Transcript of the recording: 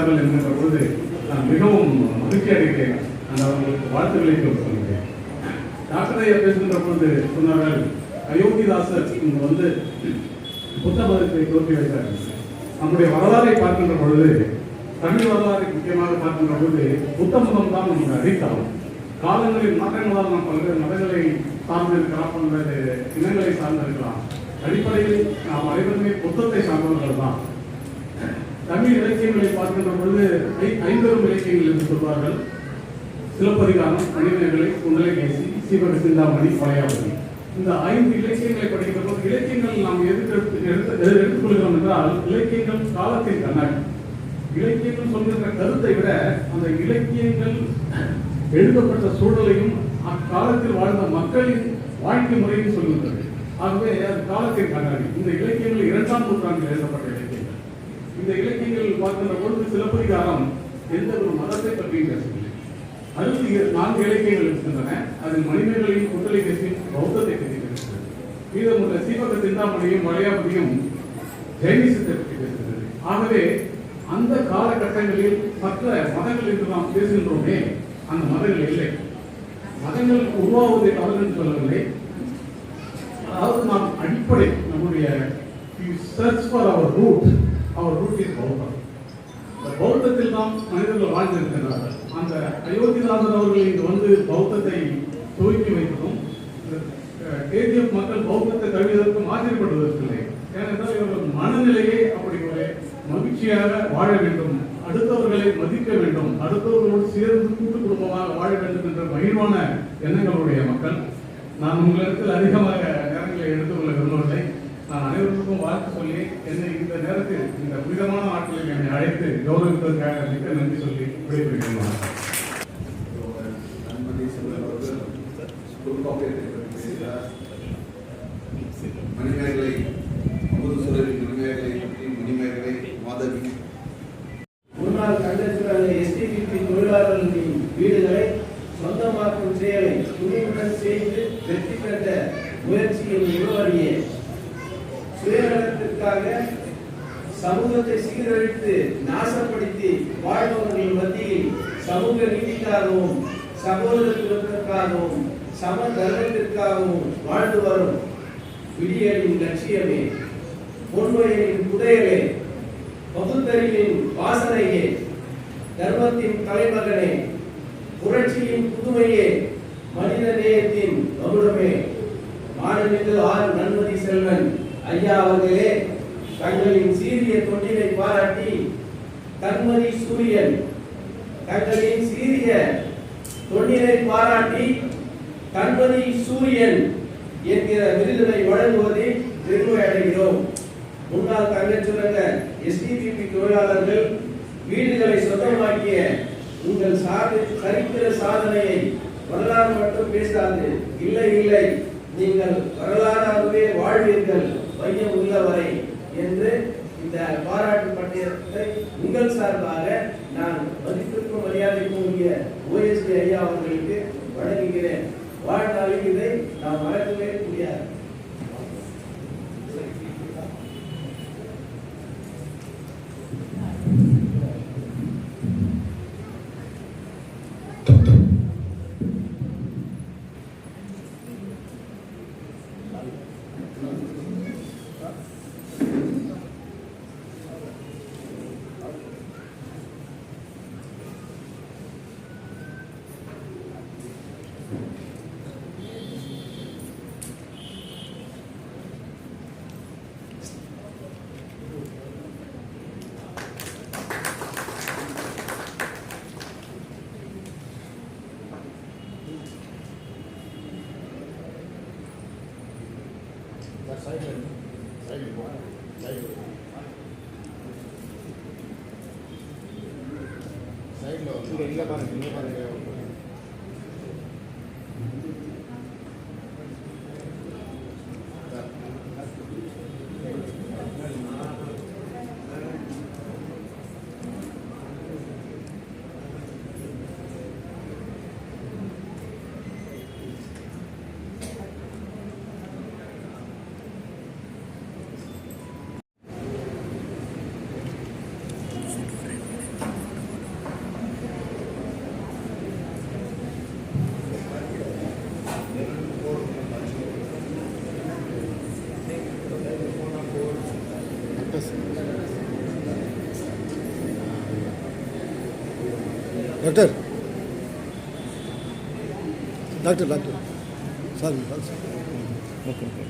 கடைபிடிக்கிறார்கள் என்கின்ற பொழுது நான் மிகவும் மகிழ்ச்சி அடைகிறேன். நான் அவர்களுக்கு வாழ்த்துக்களை சொல்கிறேன் டாக்டர் ஐயா பேசுகின்ற பொழுது சொன்னார்கள் அயோத்திதாசர் இங்கு வந்து புத்த மதத்தை தோற்றி வைத்தார்கள் நம்முடைய வரலாறை பார்க்கின்ற பொழுது தமிழ் வரலாறை முக்கியமாக பார்க்கின்ற பொழுது புத்த மதம் தான் நமக்கு அடித்தளம். காலங்களில் மாற்றங்களால் நாம் பல்வேறு மதங்களை சார்ந்திருக்கலாம் பல்வேறு இனங்களை சார்ந்திருக்கலாம். அடிப்படையில் நாம் அனைவருமே புத்தத்தை சார்ந்தவர்கள் தான். தமிழ் இலக்கியங்களை பார்க்கின்ற பொழுது ஐம்பெரும் இலக்கியங்கள் என்று சொல்வார்கள். சிலப்பதிகாரம் மணிமேகலை குண்டலகேசி சீவக சிந்தாமணி பழையாவதி இந்த ஐந்து இலக்கியங்களை படிக்கின்ற போது இலக்கியங்கள் நாம் எதிர்த்து எடுத்துக்கொள்கிறோம் என்றால் இலக்கியங்கள் காலத்தின் கண்ணாடி. இலக்கியங்கள் சொல்கின்ற கருத்தை விட அந்த இலக்கியங்கள் எழுதப்பட்ட சூழலையும் அக்காலத்தில் வாழ்ந்த மக்களின் வாழ்க்கை முறையும் சொல்கின்றது. ஆகவே அது காலத்தின் கண்ணாடி. இந்த இலக்கியங்கள் இரண்டாம் நூற்றாண்டில் எழுதப்பட்ட இலக்கியம் இந்த இலக்கியங்கள் பார்க்கின்ற பொழுது சிலப்பதிகாரம் எந்த ஒரு மதத்தை பற்றியும் பேசவில்லை. அடுத்து நான்கு இலக்கியங்கள் இருக்கின்றன. அதில் மணிமேகலையும் பேசி பௌத்தத்தை பற்றி பேசுகிறது. மீதமுள்ள சீவக சிந்தாமணியும் மலையாபதியும் ஜெயினிசத்தை பற்றி பேசுகிறது. ஆகவே அந்த காலகட்டங்களில் மற்ற மதங்கள் என்று நாம் பேசுகின்றோமே அந்த மதங்கள் இல்லை. மதங்கள் உருவாவதை தவறு என்று சொல்லவில்லை. அதாவது நாம் அடிப்படை நம்முடைய search for our root our root பௌத்தம் இந்த பௌத்தத்தில் தான் மனிதர்கள் வாழ்ந்திருக்கிறார்கள். அந்த அயோத்திதாசர் அவர்கள் இங்கு வந்து பௌத்தத்தை துவக்கி வைத்ததும் கேஜிஎஃப் மக்கள் பௌத்தத்தை தழுவியதற்கு ஆச்சரியப்படுவதற்கில்லை ஏனென்றால் இவர்கள் மனநிலையே அப்படி ஒரு மகிழ்ச்சியாக வாழ வேண்டும் அடுத்தவர்களை மதிக்க வேண்டும் அடுத்தவர்களோடு சேர்ந்து கூட்டு குடும்பமாக வாழ வேண்டும் என்ற மகிழ்வான எண்ணங்களுடைய மக்கள். நான் உங்களிடத்தில் அதிகமாக நேரங்களை எடுத்துக்கொள்ள விரும்பவில்லை. நான் அனைவருக்கும் வாழ்த்து சொல்லி என்னை இந்த நேரத்தில் இந்த புனிதமான நாட்களில் என்னை அழைத்து கௌரவிப்பதற்காக மிக்க நன்றி சொல்லி விடைபெறுகிறேன். குறுக்காப்பியத்தை பற்றி பேசுகிறார் மணிமேகலை மணிமேகலை பற்றி மணிமேகலை மாதவி. முன்னாள் எஸ்டிபிபி தொழிலாளர்களின் வீடுகளை சொந்தமாக்கும் செயலை துணிவுடன் செய்து வெற்றி பெற்ற முயற்சியின் முகவரியே சுயநலத்திற்காக சமூகத்தை சீரழித்து நாசப்படுத்தி வாழ்பவர்கள் மத்தியில் சமூக நீதிக்காகவும் சகோதரத்துவத்திற்காகவும் சம தர்மத்திற்காகவும் வாழ்ந்து வரும் விடியலின் லட்சியமே பொன்மையின் புதையலே பகுத்தறிவின் வாசனையே தர்மத்தின் தலைமகனே புரட்சியின் புதுமையே மனித நேயத்தின் கௌரவமே மாணவிக்கு ஆர் நன்மதி செல்வன். ஐயா அவர்களே தங்களின் சீரிய தொட்டிலை பாராட்டி தன்மதி சூரியன் தங்களின் சீரிய தொண்டினை பாராட்டி தன்மதி சூரியன் என்கிற விருதினை வழங்குவதை பெருமை அடைகிறோம். முன்னாள் தங்கச்சுரங்க எஸ்டிபிபி தொழிலாளர்கள் வீடுகளை சொந்தமாக்கிய உங்கள் சாதி சரித்திர சாதனையை வரலாறு மட்டும் பேசாது. இல்லை இல்லை நீங்கள் வரலாறாகவே வாழ்வீர்கள். மையம் உள்ளவரை என்று இந்த பாராட்டு பட்டியலை உங்கள் சார்பாக நான் மதிப்பிற்கும் மரியாதைக்கும் உரிய ஓஎஸ்டி ஐயா அவர்களுக்கு வழங்குகிறேன். வாழ்நாளில் இதை நாம் மறக்க இங்க இங்க பாருங்க இங்க பாருங்க doctor doctor doctor sir sir okay okay